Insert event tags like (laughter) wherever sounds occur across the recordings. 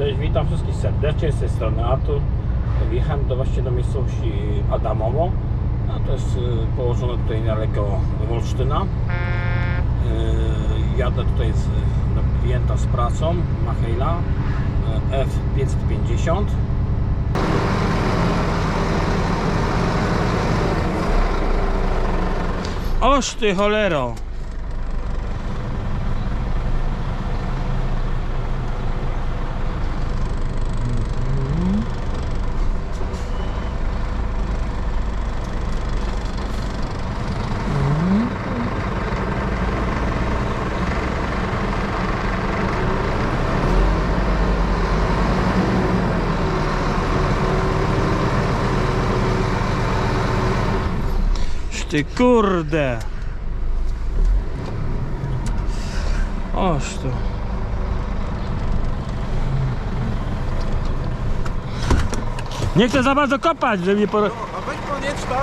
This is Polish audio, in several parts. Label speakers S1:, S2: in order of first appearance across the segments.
S1: Cześć, witam wszystkich serdecznie, z tej strony Artur. Wjechałem do właśnie do miejscowości Adamowo. No, to jest y, położone tutaj niedaleko Wolsztyna. Y, Jadę tutaj z, do klienta z pracą, Machejla y, F550. Oż ty cholero! Ty kurde. Oż tu. Nie chcę za bardzo kopać, żeby nie por...
S2: A weź ponieść tam,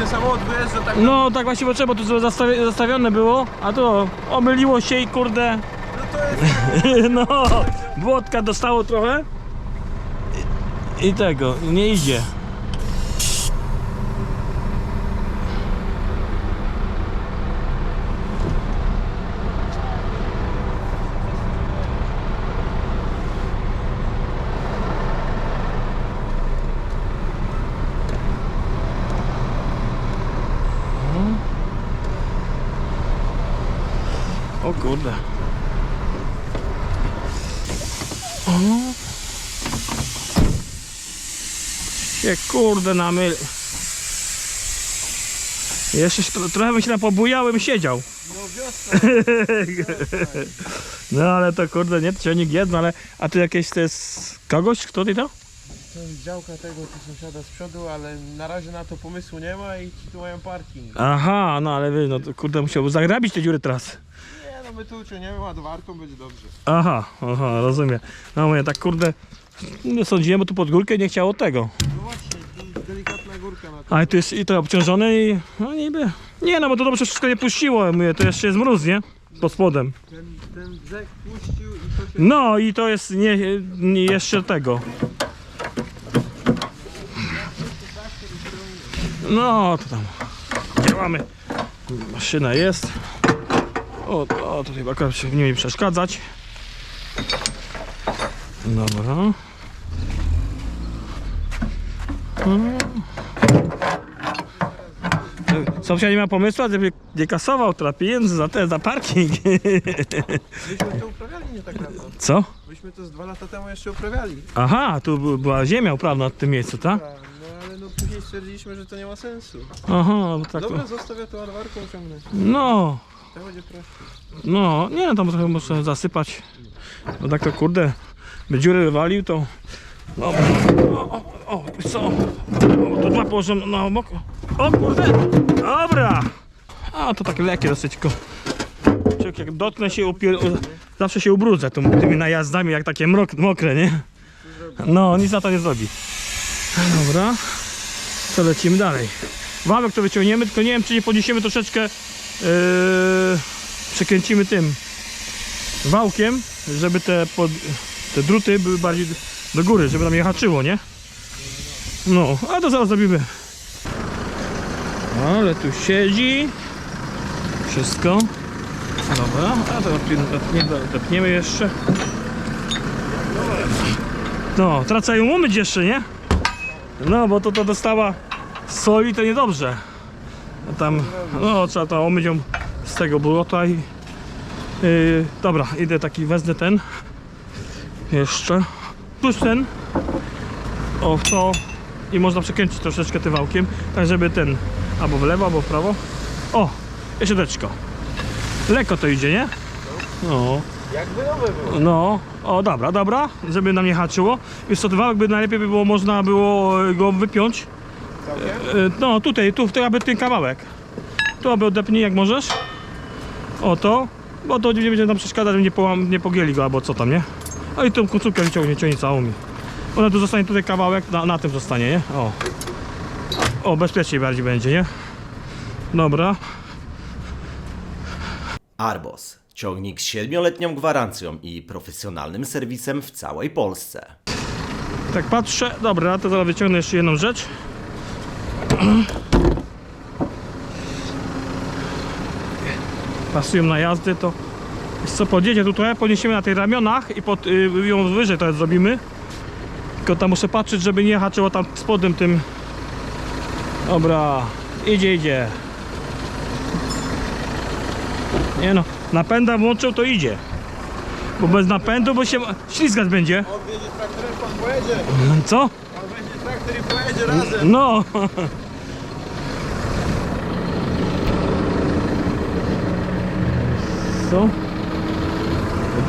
S2: tu, samochód wyjeżdża tak,
S1: No tak właśnie potrzeba, tu zastawi zastawione było, a to omyliło się i kurde.
S2: no to jest (laughs)
S1: No, błotka dostało trochę. I, i tego, nie idzie. O kurde. się kurde namyl. Jeszcze tro- trochę bym się napobujałem siedział.
S2: no wiosna. (laughs)
S1: No ale to kurde nie ciągnik jedno, ale a tu jakieś to jest kogoś? Kto ty to?
S2: To jest działka tego tu sąsiada z przodu, ale na razie na to pomysłu nie ma i ci tu mają parking.
S1: Aha, no ale wy, no to kurde musiał zagrabić te dziury teraz.
S2: No my tu uciągniemy ładowarką, będzie dobrze.
S1: Aha, aha, rozumiem. No mówię, tak kurde, nie sądziłem, bo tu pod górkę nie chciało tego.
S2: No właśnie, tu jest delikatna górka na to.
S1: Ale tu jest i to obciążone i no niby. Nie no, bo to dobrze wszystko nie puściło, mówię, to jeszcze jest mróz, nie? Pod spodem.
S2: Ten, ten brzeg puścił i to się...
S1: No i to jest nie, nie jeszcze tego. No to tam działamy. Maszyna jest. O, o tutaj akurat się nie mi przeszkadzać. Dobra. Mm. Sąsiad nie ma pomysłu, żeby nie kasował teraz pieniędzy za te, za parking.
S2: Myśmy to uprawiali nie tak dawno.
S1: Co?
S2: Myśmy to z dwa lata temu jeszcze uprawiali.
S1: Aha, tu by- była ziemia uprawna w tym miejscu, tak?
S2: Tak, no ale no później stwierdziliśmy, że to nie ma sensu.
S1: Aha, bo tak.
S2: Dobra, zostawię to ładowarką ciągnę.
S1: No, No, nie no, tam trochę muszę zasypać. Bo tak to kurde, by dziury wywalił, to. Dobra. O, o, o, co? O, to dwa położę na obok. O kurde! Dobra! A to takie lekkie dosyć. Człowiek jak dotknę się, upier... zawsze się ubrudzę tym, tymi najazdami, jak takie mrok, mokre, nie? No, nic na to nie zrobi. Dobra. To lecimy dalej. Wałek to wyciągniemy, tylko nie wiem, czy nie podniesiemy troszeczkę. Yy, przekręcimy tym wałkiem, żeby te, pod, te druty były bardziej do góry, żeby nam je haczyło, nie? No, a to zaraz zrobimy. Ale tu siedzi. Wszystko. Dobra, a to odpniemy jeszcze. No, teraz trzeba umyć jeszcze, nie? No, bo to, to dostała soli, to niedobrze. Tam, no, trzeba to umyć ją z tego błota i... Yy, dobra, idę taki, wezmę ten. Jeszcze. Plus ten. O, to. I można przekręcić troszeczkę tym wałkiem, tak żeby ten, albo w lewo, albo w prawo. O, jeszcze deczko. Lekko to idzie, nie? No.
S2: Jakby nowe było.
S1: No, o dobra, dobra, żeby nam nie haczyło. Wiesz co, by najlepiej by było, można było go wypiąć.
S2: Całkiem?
S1: E, No, tutaj, tu, tu aby ten kawałek. Tu aby odepnij jak możesz. O to, bo to nie będzie nam przeszkadzać, nie, połam, nie pogięli go albo co tam, nie? A i tą końcówkę wyciągnie, ciągnie całą mi. Ona tu zostanie tutaj kawałek, na, na tym zostanie, nie? O. O, bezpieczniej bardziej będzie, nie? Dobra.
S3: Arbos. Ciągnik z 7-letnią gwarancją i profesjonalnym serwisem w całej Polsce.
S1: Tak patrzę, dobra, to zaraz wyciągnę jeszcze jedną rzecz. Pasują na jazdę, to co, podjedzie tu trochę, podniesiemy na tych ramionach i pod, y, ją wyżej to zrobimy. Tylko tam muszę patrzeć, żeby nie haczyło tam spodem tym. Dobra, idzie, idzie. Nie no, napęda włączył to idzie. Bo bez napędu, bo się ślizgać będzie.
S2: Traktorem, pan pojedzie.
S1: Co?
S2: On weźmie traktor i pojedzie razem.
S1: No. Co?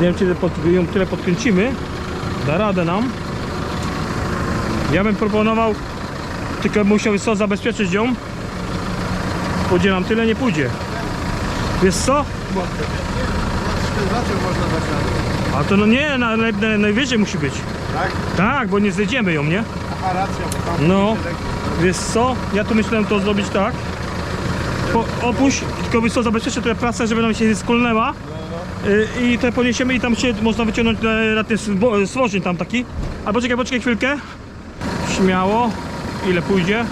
S1: Nie wiem, czy pod, ją tyle podkręcimy. Da radę nam. Ja bym proponował, tylko musiał co zabezpieczyć ją. Pójdzie nam tyle, nie pójdzie. Wiesz co? A to no nie, na, na, najwyżej musi być.
S2: Tak?
S1: Tak, bo nie zejdziemy ją, nie?
S2: Aha, racja, bo tam
S1: No, wiesz co? Ja tu myślałem to zrobić tak. Po, opuść, tylko wiesz co, zabezpieczę tę pracę, żeby nam się nie skolnęła. Y, I te poniesiemy i tam się można wyciągnąć na, na ten swo- swożeń tam taki. Albo czekaj, poczekaj chwilkę. Śmiało. Ile pójdzie?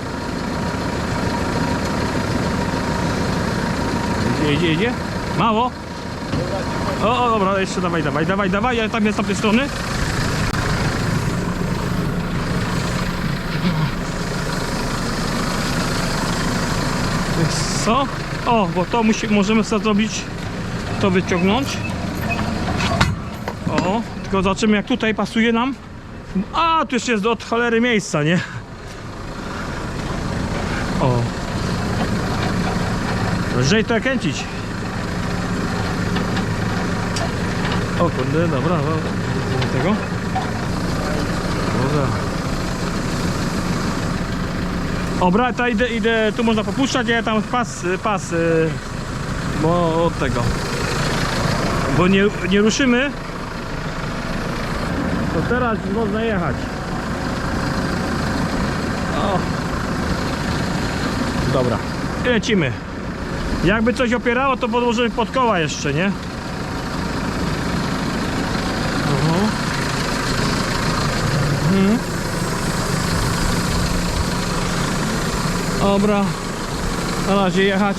S1: Idzie, idzie, idzie. Mało. O, o, dobra, jeszcze dawaj, dawaj, dawaj, dawaj, ja tam jest z tamtej strony. Co? O, bo to musi, możemy sobie zrobić, to wyciągnąć. O, tylko zobaczymy jak tutaj pasuje nam. A, tu jeszcze jest od cholery miejsca, nie? O. Lżej to kręcić. O kurde, dobra, dobra. Do tego. Dobra. Dobra, to idę, idę, tu można popuszczać, ja tam pas, pas, y, bo od tego. Bo nie, nie ruszymy, to teraz można jechać. O. Dobra, lecimy. Jakby coś opierało, to podłożymy pod koła jeszcze, nie? Oho. Mhm. Dobra, na razie jechać.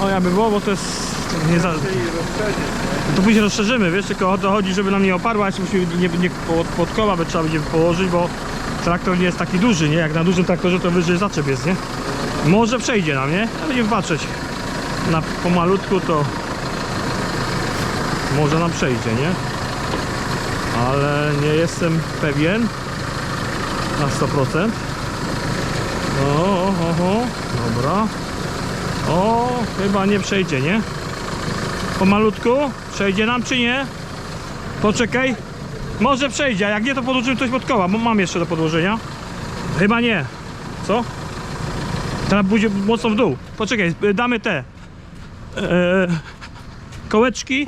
S1: O, jakby było, bo to jest nie za... To później rozszerzymy, wiesz, tylko o to chodzi, żeby nam nie oparła, się musimy nie, nie pod, pod koła by trzeba będzie położyć, bo traktor nie jest taki duży, nie? Jak na dużym traktorze to wyżej zaczep jest, nie? Może przejdzie nam, nie? A będziemy patrzeć. Na pomalutku to może nam przejdzie, nie? Ale nie jestem pewien na 100%. O, o, o, dobra. O, chyba nie przejdzie, nie? Pomalutku? Przejdzie nam czy nie? Poczekaj. Może przejdzie, a jak nie to podłożymy coś pod koła, bo mam jeszcze do podłożenia. Chyba nie. Co? Teraz pójdzie mocno w dół. Poczekaj, damy te e, kołeczki.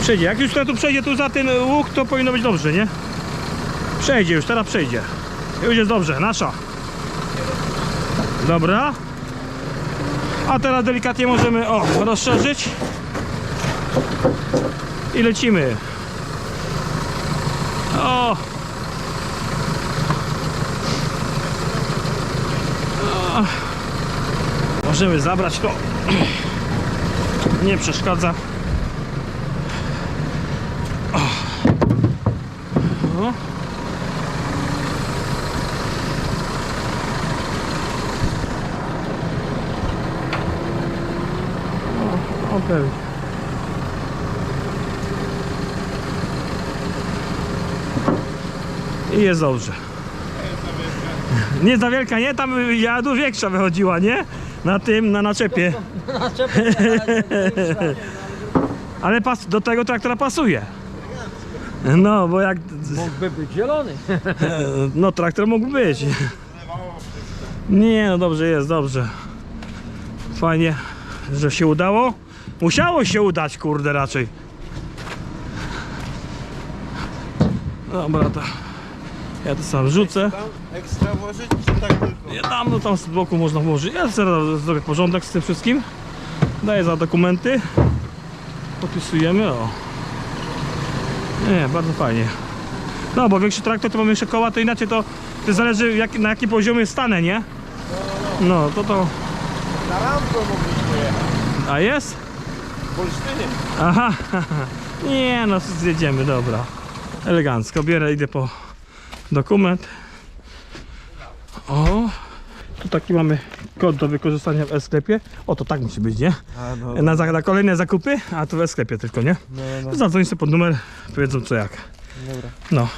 S1: Przejdzie. Jak już tu przejdzie tu za ten łuk, to powinno być dobrze, nie? Przejdzie już, teraz przejdzie. Już jest dobrze, nasza. Dobra. A teraz delikatnie możemy o, rozszerzyć. I lecimy. O! Możemy zabrać to. Nie przeszkadza. O. O. Okej. I jest dobrze. Nie za wielka, nie? Tam ja dużo większa wychodziła, nie? Na tym, na naczepie. Ale pas, do tego traktora pasuje. No, bo jak...
S4: Mógłby być zielony. (laughs)
S1: No, traktor mógł być. Nie, no dobrze jest, dobrze. Fajnie, że się udało. Musiało się udać, kurde, raczej. Dobra, to ja to sam rzucę.
S2: Ekstra włożyć, czy tak tylko?
S1: Ja tam, no tam z boku można włożyć. Ja zaraz zrobię porządek z tym wszystkim. Daję za dokumenty. Podpisujemy, o. Nie, bardzo fajnie. No, bo większy traktor to mamy jeszcze koła, to inaczej to, to zależy jak, na jakim poziomie stanę, nie? No, to to...
S2: Na rampę mogliśmy jechać.
S1: A jest?
S2: W Olsztynie.
S1: Aha, (laughs) nie no, zjedziemy, dobra. Elegancko, bierę, idę po dokument. O, tu taki mamy kod do wykorzystania w e-sklepie. O, to tak musi być, nie?
S2: A no,
S1: Na, za- na kolejne zakupy, a to w e-sklepie tylko, nie?
S2: no, no,
S1: Zadzwoń sobie pod numer, powiedzą co jak.
S2: dobra.
S1: No,